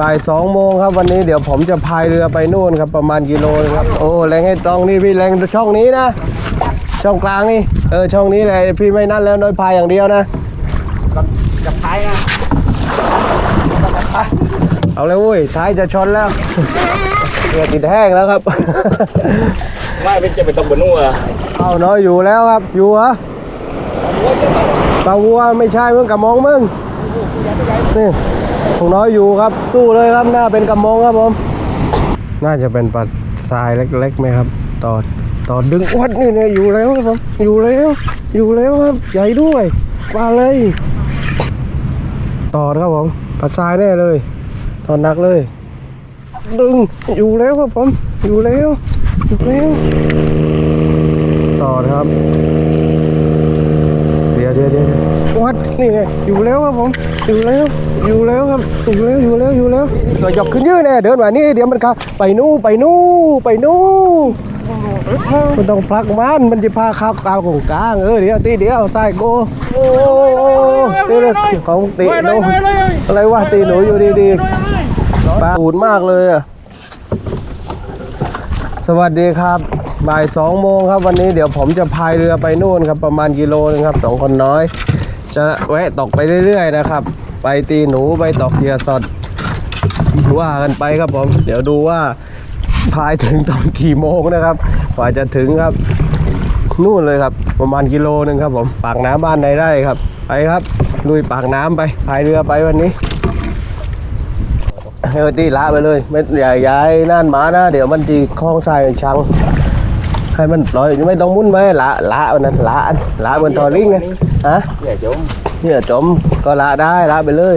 บ่ายสองโมงครับวันนี้เดี๋ยวผมจะพายเรือไปนู่นครับประมาณกิโลนึงครับโอ้แรงให้ตรงนี่พี่แรงช่องนี้นะ ช่องกลางนี่เออช่องนี้เลยพี่ไม่นั่นแล้วน้อยพายอย่างเดียวนะจะพายนะเอาเลยเว้ยท้ายจะชนแล้วเรือติดแห้งแล้วครับไม่เป็นจะไปต้องบนนัวเอาน้อยอยู่แล้วครับอยู่เหรอปลาวัวไม่ใช่มึงกับมองมึงนี่ ของน้อยอยู่ครับ สู้เลยครับ หน้าเป็นกระมองครับผม น่าจะเป็นปลาทรายเล็กๆไหมครับต่อต่อดึงวัดนี่เนี่ยอยู่แล้วครับผม อยู่แล้ว อยู่แล้วครับ ใหญ่ด้วยปลาเลยต่อครับผม ปลาทรายแน่เลย ตอนหนักเลย ดึง อยู่แล้วครับผม อยู่แล้ว อยู่แล้วต่อนะครับเดี๋ยวเดี๋ยวเดี๋ยวเดี๋ยววัดนี่ไงอยู่แล้วครับผม อยู่แล้ว อยู่แล้วครับอยู่แล้วอยู่แล้วอยู่แล้วเรายกขึ้นยืดแน่เดินมานี่เดี๋ยวมันเข้าไปนู่นไปนู่นไปนู่นมันต้องพลักมันมันจะพาเข้าวกลางของกลางเออเดี๋ยวตีเดี๋ยวใส่โกโอ้โอ้เดี๋ยวเดี๋ยวของตีหนูอะไรวะตีหนูอยู่ดีๆปลาอูดมากเลยอะสวัสดีครับบ่ายสองโมงครับวันนี้เดี๋ยวผมจะพายเรือไปนู่นครับประมาณกิโลนึงครับสองคนน้อย จะแวะตกไปเรื่อยๆนะครับ ไปตีหนูไปตอกเหยื่อสดว่ากันไปครับผม เดี๋ยวดูว่าพายถึงตอนกี่โมงนะครับกว่าจะถึงครับ นู่นเลยครับ ประมาณกิโลนึงครับผมปากน้ำบ้านในไร่ครับ ไปครับลุยปากน้ำไปพายเรือไปวันนี้เออตีละไปเลย ไม่อย่าย้ายนั่นหมานะ เดี๋ยวมันจีคล้องทรายมันชัง ให้มันปล่อยไม่ต้องมุ่นไหมละละมันนั้นละละบนทอลิงไงฮะอย่าจมเนี่ยจมก็ละได้ละไปเลย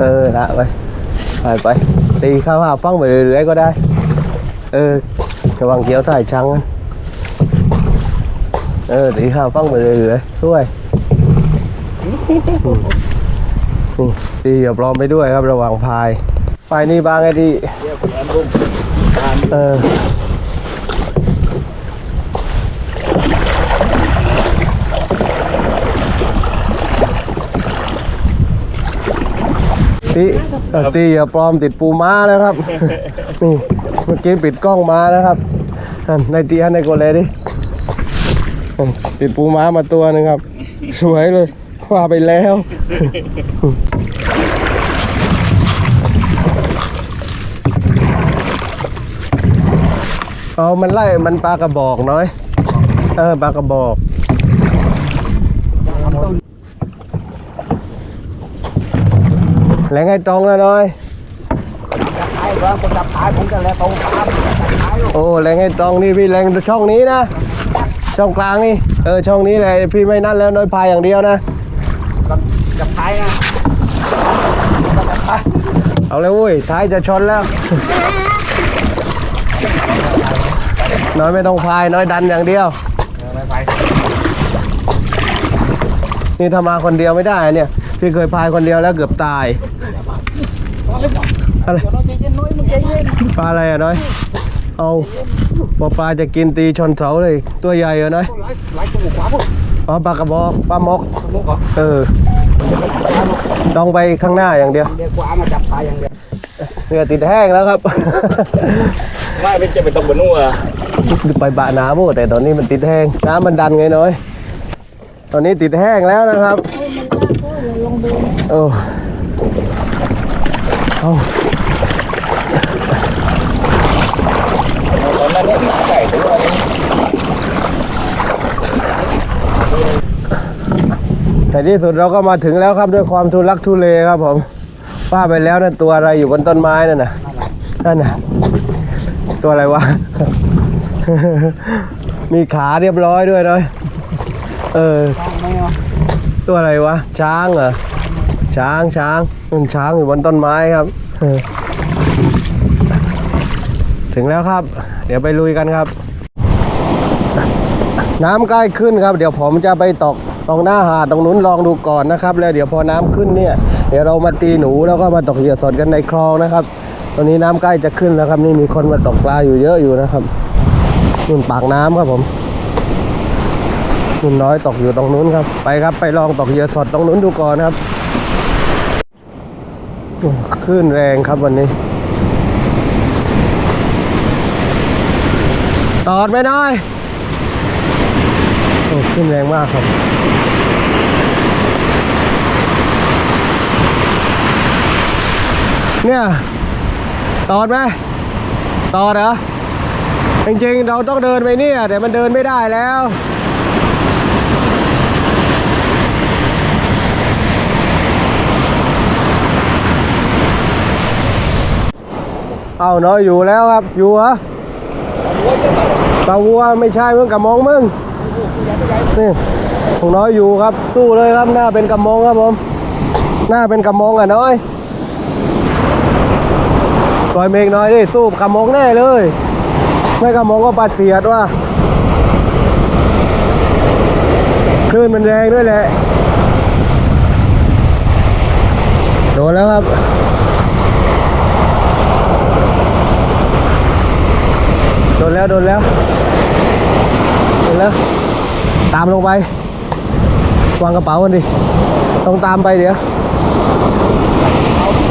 เออละไปไปไปตีข้าวหาฟังไปเรื่อยๆก็ได้ เออระวังเกี่ยวสายชังนะเออตีข้าวฟังไปเรื่อยๆช่วยนี่ตีอย่าปลอมไปด้วยครับระหว่างพายไปนี่บางไอ้ดีเดี๋ยวผมแอนรุ่มเอ ตีเออตีอย่าปลอมติดปูม้านะครับ นี่เมื่อกี้ปิดกล้องมานะครับนั่นในตีอันในโกเลดินั่นติดปูม้ามาตัวหนึงครับ สวยเลยว่าไปแล้ว เอามันไล่มันปลากระบอกน้อย เออปลากระบอก แหลงให้ตรงนะน้อยพายก็คนจับพายผมจะแล้วตรงตามจับพายโอ้แหลงให้ตรงนี่พี่แหลงช่องนี้นะช่องกลางนี่เออช่องนี้เลยพี่ไม่นั่นแล้วน้อยพายอย่างเดียวนะจะพายนะเอาเลยเว้ยท้ายจะชนแล้ว น้อยไม่ต้องพายน้อยดันอย่างเดียวไม่พายนี่ถ้ามาคนเดียวไม่ได้เนี่ย พี่เคยพายคนเดียวแล้วเกือบตาย อะไรน้อยใจเย็นน้อยมึงใจเย็นปลาอะไรอะน้อย เอาบอปลาจะกินตีชนเสาเลย ตัวใหญ่เหรอน้อยหลายหลายจมูกขวาปุ๊บอ๋อปลากระบอกปลาหมอกจมูกเหรอเออต้องไปข้างหน้าอย่างเดียวเดี๋ยวขวามาจับพายอย่างเดียวเรือติดแห้งแล้วครับไม่เป็นจะไปต้องบนนัวไปบะน้ำโอ้แต่ตอนนี้มันติดแห้งน้ำมันดันไงน้อย ตอนนี้ติดแห้งแล้วนะครับ โอ้เอาตอนนั้นเนี่ยหาไก่ตัวนี้แต่ที่สุดเราก็มาถึงแล้วครับด้วยความทุลักทุเลครับผมว่าไปแล้วนั่นตัวอะไรอยู่บนต้นไม้นั่นน่ะนั่นน่ะตัวอะไรวะ มีขาเรียบร้อยด้วยน้อยเออ ตัวอะไรวะ ช้างเหรอ ช้างช้างมันช้างอยู่บนต้นไม้ครับ ถึงแล้วครับ เดี๋ยวไปลุยกันครับ น้ำใกล้ขึ้นครับ เดี๋ยวผมจะไปตกตรงหน้าหาดตรงนู้นลองดูก่อนนะครับ แล้วเดี๋ยวพอน้ำขึ้นเนี่ย เดี๋ยวเรามาตีหนูแล้วก็มาตกเหยื่อสดกันในคลองนะครับ ตอนนี้น้ำใกล้จะขึ้นแล้วครับ นี่มีคนมาตกปลาอยู่เยอะอยู่นะครับนู่นปากน้ำครับผมนุ่นน้อยตกอยู่ตรงนู้นครับ ไปครับไปลองตกเหยื่อสดตรงนู้นดูก่อนครับ คลื่นแรงครับวันนี้ ตอดไม่ได้โอ้ขึ้นแรงมากครับ เนี่ย ตอดไหมตอดเหรอ จริงๆ เราต้องเดินไปเนี่ยแต่มันเดินไม่ได้แล้ว เอาเนาะอยู่แล้วครับ อยู่เหรอปลาวัวไม่ใช่มึงกับมองมึงนี่ของน้อยอยู่ครับ สู้เลยครับหน้าเป็นกระมองครับผม หน้าเป็นกระมองอะน้อยปล่อยเมฆน้อยดิสู้กระมองแน่เลย ไม่กระมองก็ปัดเสียดว่ะคลื่นมันแรงด้วยแหละโดนแล้วครับ โด นแล้วโดนแล้วโดนแล้ว ตามลงไป วางกระเป๋ากันดิ ต้องตามไปเดี๋ยว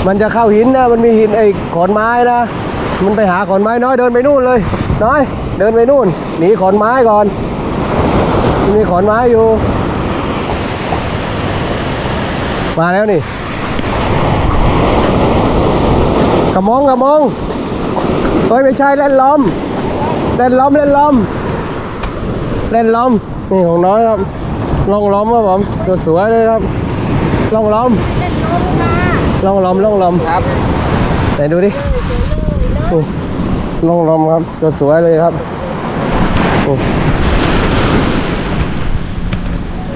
มันจะเข้าหินนะ มันมีหินไอ้ขอนไม้นะ มันไปหาขอนไม้น้อยเดินไปนู่นเลย น้อย เดินไปนู่น หนีขอนไม้ก่อนมันมีขอนไม้อยู่ มาแล้วนี่กระมองกระมองเฮ้ยไม่ใช่เล่นล้อม เล่นล้อมเล่นล้อมเล่นล้อมนี่ของน้อยครับล่องล้อมครับผมตัวสวยเลยครับล่องล้อมเล่นล้มค่ะล่องล้อมล่องล้อมครับไหนดูดินี่ล่องล้อมครับตัวสวยเลยครับโอ้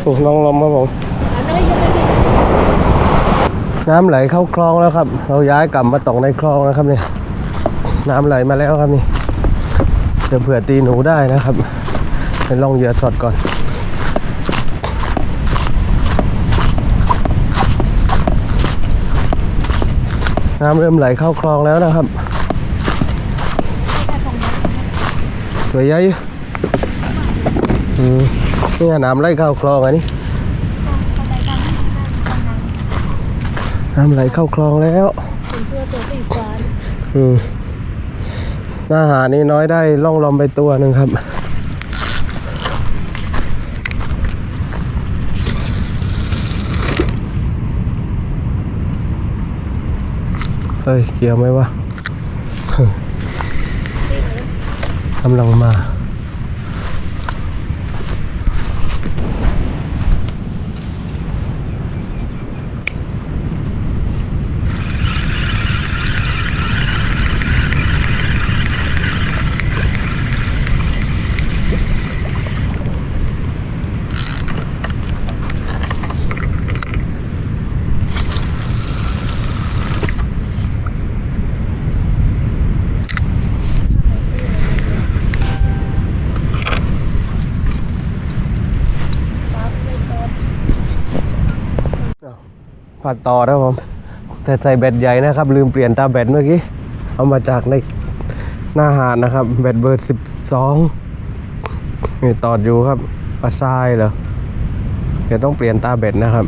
โอ้ล่องล้อมครับผมอันนี้ยังไม่ได้น้ำไหลเข้าคลองแล้วครับ เราย้ายกลับมาตกในคลองนะครับเนี่ยน้ำไหลมาแล้วครับนี่ เดี๋ยวเผื่อตีหนูได้นะครับไปลองเหยื่อสดก่อนน้ำเริ่มไหลเข้าคลองแล้วนะครับ สวยใหญ่นี่น้ำไหลเข้าคลองอันนี้ น้ำไหลเข้าคลองแล้วอืม หน้าหานี่น้อยได้ล่องลมไปตัวหนึ่งครับ เฮ้ย เกี่ยวไหมวะกำลังมาัดต่อนะครับผมแต่ใส่แบตใหญ่นะครับ ลืมเปลี่ยนตาแบตเมื่อกี้ เอามาจากในหน้าหาดนะครับ แบตเบอร์สิบสองนี่ตอดอยู่ครับปลาทรายเหรอเดี๋ยวต้องเปลี่ยนตาแบตนะครับ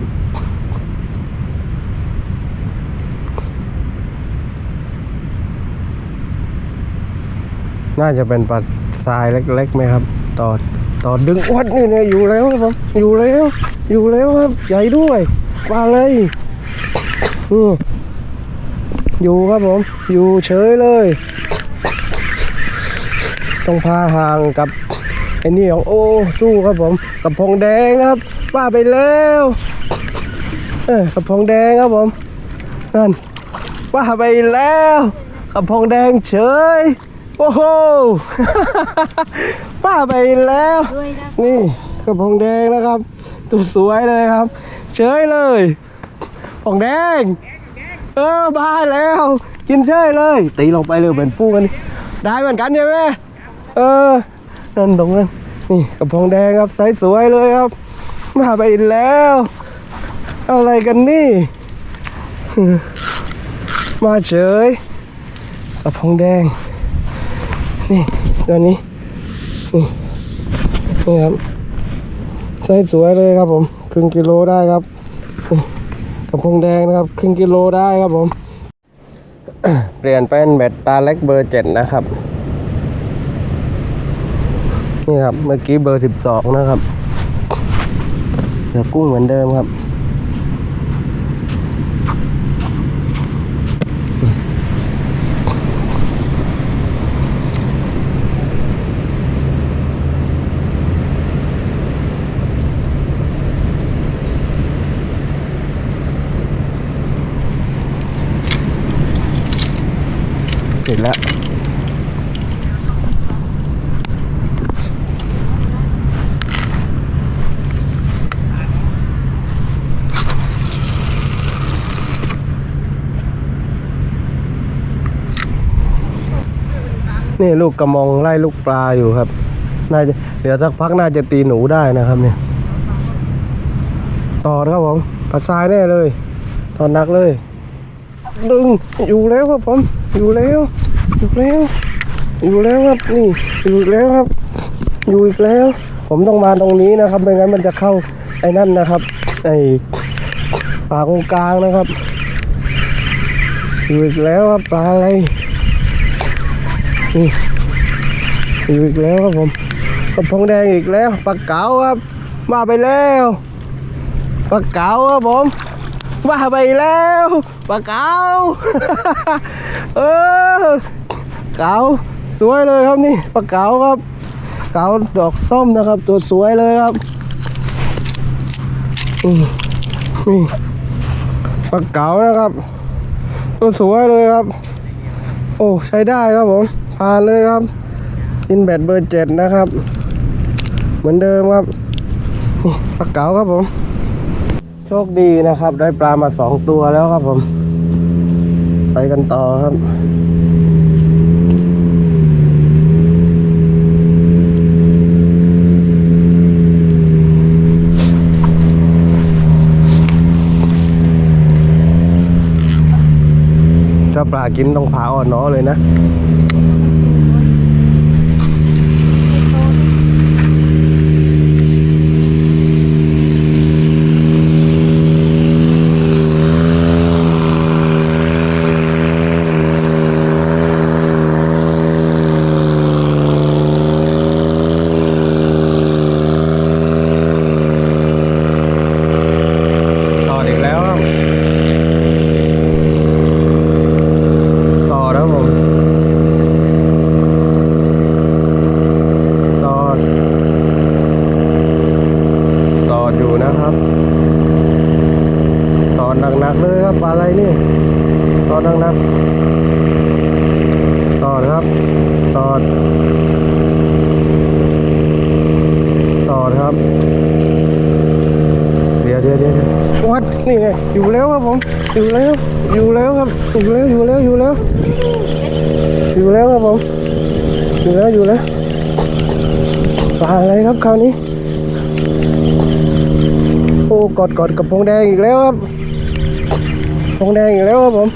น่าจะเป็นปลาทรายเล็กๆไหมครับ ตอด ตอดดึงวัดนี่เนี่ยอยู่แล้วครับ อยู่แล้ว อยู่แล้วครับ ใหญ่ด้วยมาเลย อืมอยู่ครับผม อยู่เฉยเลย ต้องพาห่างกับไอ้นี่ของโอ้สู้ครับผม กับพงแดงครับว่าไปแล้วเออกับพงแดงครับผมนั่นว่าไปแล้วกับพงแดงเฉยโอ้โหป้าไปแล้วด้วยนะนี่กระพงแดงนะครับ ตัวสวยเลยครับ เฉยเลย พงแดง เออบ้าแล้ว กินเฉยเลย ตีลงไปเลยเป็นฟูกันนี่ได้เหมือนกันใช่ไหมเออ นั่นตรงนั้น นี่กระพงแดงครับไซส์สวยเลยครับ มาไปอีกแล้ว อะไรกันนี่ มาเฉยกระพงแดง นี่ตัวนี้ นี่นี่ครับไส้สวยเลยครับผม ครึ่งกิโลได้ครับ กระพงแดงนะครับครึ่งกิโลได้ครับผม เปลี่ยนเป็นเบ็ดตาเล็กเบอร์เจ็ดนะครับ นี่ครับเมื่อกี้เบอร์สิบสองนะครับเหลือกุ้งเหมือนเดิมครับ็จแล้วนี่ลูกกระมองไล่ลูกปลาอยู่ครับ น่าจะเดี๋ยวสักพักน่าจะตีหนูได้นะครับเนี่ย ต่อครับผมปัดซ้ายแน่เลย ตอนนักเลย ดึง อยู่แล้วครับผม อยู่แล้ว อยู่แล้ว อยู่แล้วครับนี่อยู่อีกแล้วครับ อยู่อีกแล้ว ผมต้องมาตรงนี้นะครับไม่งั้นมันจะเข้าไอ้นั่นนะครับไอ้ปากตรงกลางนะครับ อยู่อีกแล้วครับปลาอะไรนี่อยู่อีกแล้วครับผมกระพงแดงอีกแล้วปลาเก๋าครับ มาไปแล้วปลาเก๋าครับผมว่าไปแล้วปลาเก๋าเออ เก๋าสวยเลยครับนี่ปลาเก๋าครับ เก๋าดอกส้มนะครับ ตัวสวยเลยครับนี่ปลาเก๋านะครับ ตัวสวยเลยครับ โอ้ใช้ได้ครับผมผ่านเลยครับกินแบตเบอร์เจ็ดนะครับ เหมือนเดิมครับนี่ปลาเก๋าครับผม โชคดีนะครับ ได้ปลามาสองตัวแล้วครับผม ไปกันต่อครับ ถ้าปลากินต้องผ่าอ่อนน้อเลยนะ ต่ออีกแล้วครับ ต่อแล้วผม ต่อ ต่ออยู่นะครับ ต่อหนักๆเลยครับปลาอะไรนี่ ต่อหนักๆต่อนะครับ ต่อ ต่อนะครับ เดี๋ยวเดี๋ยวเดี๋ยววัดนี่ไง อยู่แล้วครับผมอยู่แล้วอยู่แล้วครับอยู่แล้วอยู่แล้วอยู่แล้วอยู่แล้วครับผมอยู่แล้วอยู่แล้วปลาอะไรครับคราวนี้โอ้กอดกอดกับพงแดงอีกแล้วครับพงแดงอีกแล้วครับผม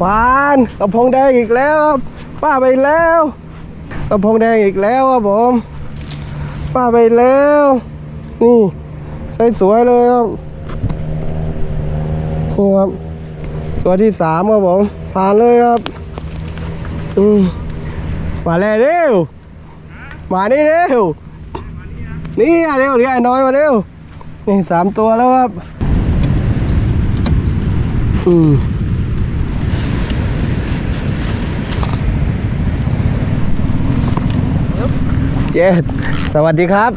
หวานกับพงแดงอีกแล้วครับป้าไปแล้วกับพงแดงอีกแล้วครับผมป้าไปแล้ว นี่ใช้สวยเลยครับ นี่ครับ ตัวที่สามครับผมผ่านเลยครับ อืมมาแล้วเร็วมานี่เร็วนี่อะเร็วเดี๋ยวไอ้น้อยมาเร็วนี่สามตัวแล้วครับ อืมเจ็ดสวัสดีครับ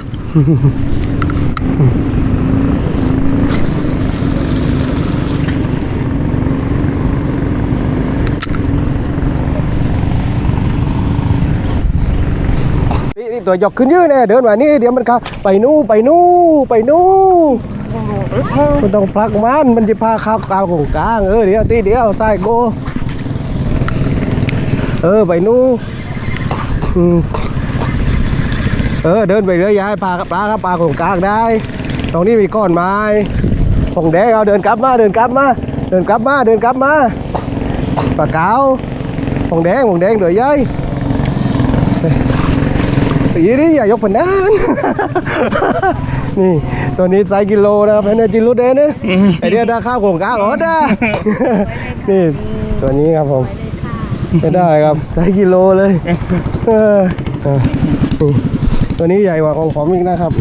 ตัวหยกขึ้นยืดแน่เดินมานี่เดี๋ยวมันข้าไปนู่ไปนู่ไปนู่มันต้องพลักมันมันจะพาข้าวกลางของกลางเออเดี๋ยวตีเดียวใส่โกเออไปนู่เออเดินไปเรื่อยย้ายพาปลาครับปลาของกลางได้ ตรงนี้มีก้อนไม้ผงแดงเอาเดินกลับมาเดินกลับมาเดินกลับมาเดินกลับมาปลาเก๋าผงแดงผงแดงเดือยย้าย ตีนี่อย่ายกผนนาน นี่ตัวนี้ไซส์กิโลนะครับแพนจิรุดเด้นะไอเดียดาข้าวโขงก้างอ๋อด้านี่ตัวนี้ครับผมไม่ได้ครับใช้กิโลเลยตัวนี้ใหญ่กว่าของผมอีกนะครับ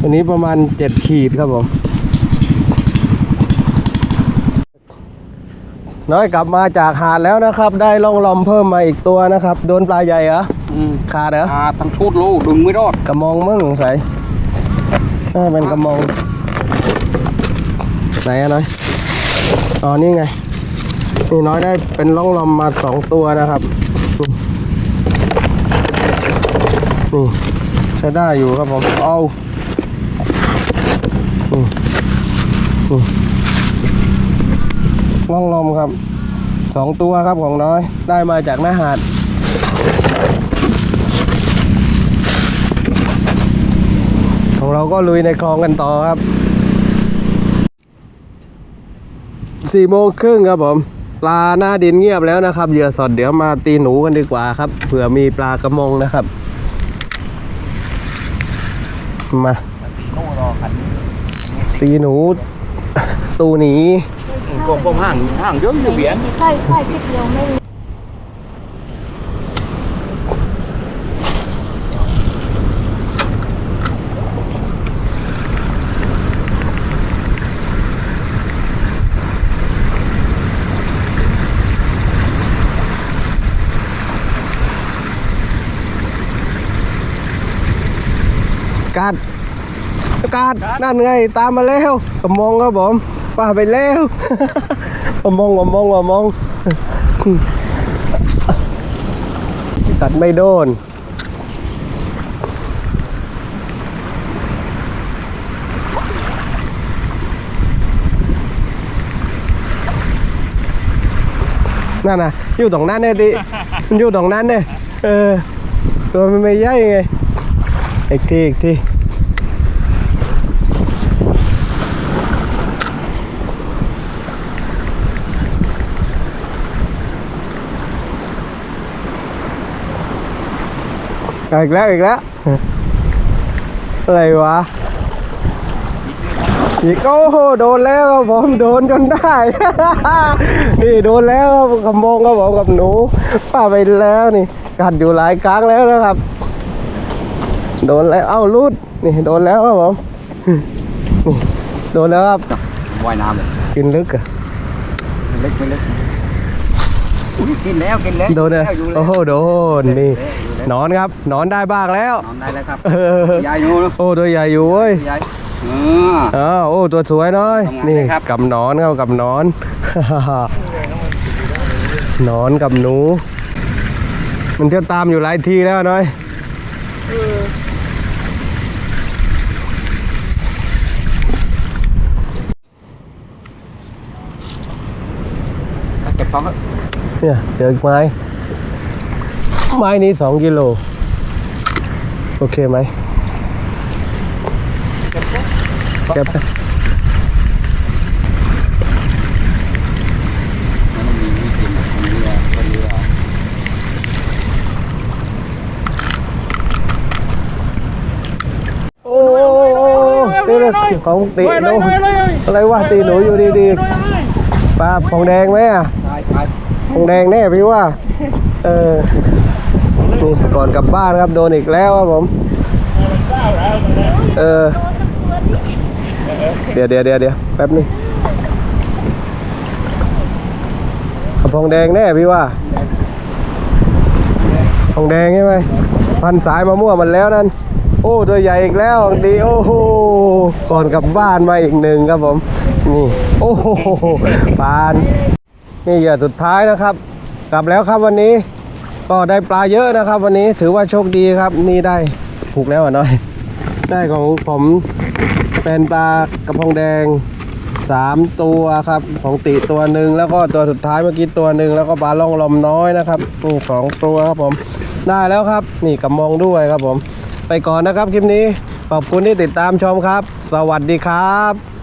ตัวนี้ประมาณเจ็ดขีดครับผม น้อยกลับมาจากหาดแล้วนะครับ ได้ล่องลอมเพิ่มมาอีกตัวนะครับ โดนปลาใหญ่เหรออืมขาดเหรออ่าทั้งชุดโลดึงไม่รอดกระมองมั้งสงสัยน่าเป็นกระมองไหนอะน้อยอ๋อนี่ไงนี่น้อยได้เป็นล่องลอมมาสองตัวนะครับนี่ใช้ได้อยู่ครับผมเอานี่นี่ ล่องลมครับสองตัวครับของน้อย ได้มาจากหน้าหาด ของเราก็ลุยในคลองกันต่อครับสี่โมงครึ่งครับผมปลาหน้าดินเงียบแล้วนะครับเหยื่อสดเดี๋ยวมาตีหนูกันดีกว่าครับเผื่อมีปลากระมงนะครับ มาโลรอคันตีหนู ตูหนีผมผมห่างห่างเยอะอยู่เบียนใช่ใช่ที่เดียวไม่มีกัดกัดนั่นไงตามมาแล้วกระมงครับผม ป้าไปแล้วกระมงกระมงกระมงกัดไม่โดนนั่นน่ะอยู่ตรงนั้นเนี่ยดิมันอยู่ตรงนั้นเนี่ยเออตัวมันไม่ใหญ่ไงอีกทีอีกที อาอีกแล้วอีกแล้วอะไรวะอีกโอ้โหโดนแล้วครับผมโดนจนได้ นี่โดนแล้วครับขโมงครับผมกับหนูป้าไปแล้วนี่ กัดอยู่หลายครั้งแล้วนะครับ โดนแล้วเอ้ารูดนี่โดนแล้วครับผมนี่โดนแล้วครับว่ายน้ำเลยกินลึกอะไม่เล็กไม่เล็กอุ๊ยกินแล้วกินแล้วโดนเลยกิแล้วโอ้โหโดนนี่อยู่แล้วห นอนครับหนอนได้บ้างแล้ว นอนได้แล้วครับเออยายดูนะโอ้ตัวใหญ่อยู่เว้ยยายเอออ้าวโอ้ตัวสวยน้อยทำงานนี่เลยครับกับหนอนครับกับหนอนหนอนกับหนู มันจะตามอยู่หลายทีแล้วน้อยเก็บของก็เนี่ยเจออีกไม้ ไม้นี้สองกิโล โอเคไหมเก็บไปเรือมันมีเรือโอ้โอ้โอ้นี่เลยของตีหนูอะไรวะตีหนูอยู่ดีๆปลาผงแดงไหมอะใช่ใช่ผงแดงแน่พี่ว่า เออ นี่ก่อนกลับบ้านครับโดนอีกแล้วครับผมเออเดี๋ยวเดี๋ยวเดี๋ยวเดี๋ยวแป๊บนึงกระพงแดงแน่พี่ว่าทองแดงใช่ไหมพันสายมะม่วงมันแล้วนั่นโอ้ตัวใหญ่อีกแล้วดีโอ้โหก่อนกลับบ้านมาอีกหนึ่งครับผม นี่ โอ้โหปาน นี่เหยื่อสุดท้ายนะครับ กลับแล้วครับวันนี้ ก็ได้ปลาเยอะนะครับ วันนี้ถือว่าโชคดีครับ นี่ได้ผูกแล้วอะน้อย ได้ของผมเป็นปลากระพงแดงสามตัวครับ ของติตัวหนึ่งแล้วก็ตัวสุดท้ายเมื่อกี้ตัวหนึ่งแล้วก็ปลาล่องลมน้อยนะครับนี่สองตัวครับผมได้แล้วครับ นี่กระมองด้วยครับผม ไปก่อนนะครับคลิปนี้ขอบคุณที่ติดตามชมครับ สวัสดีครับ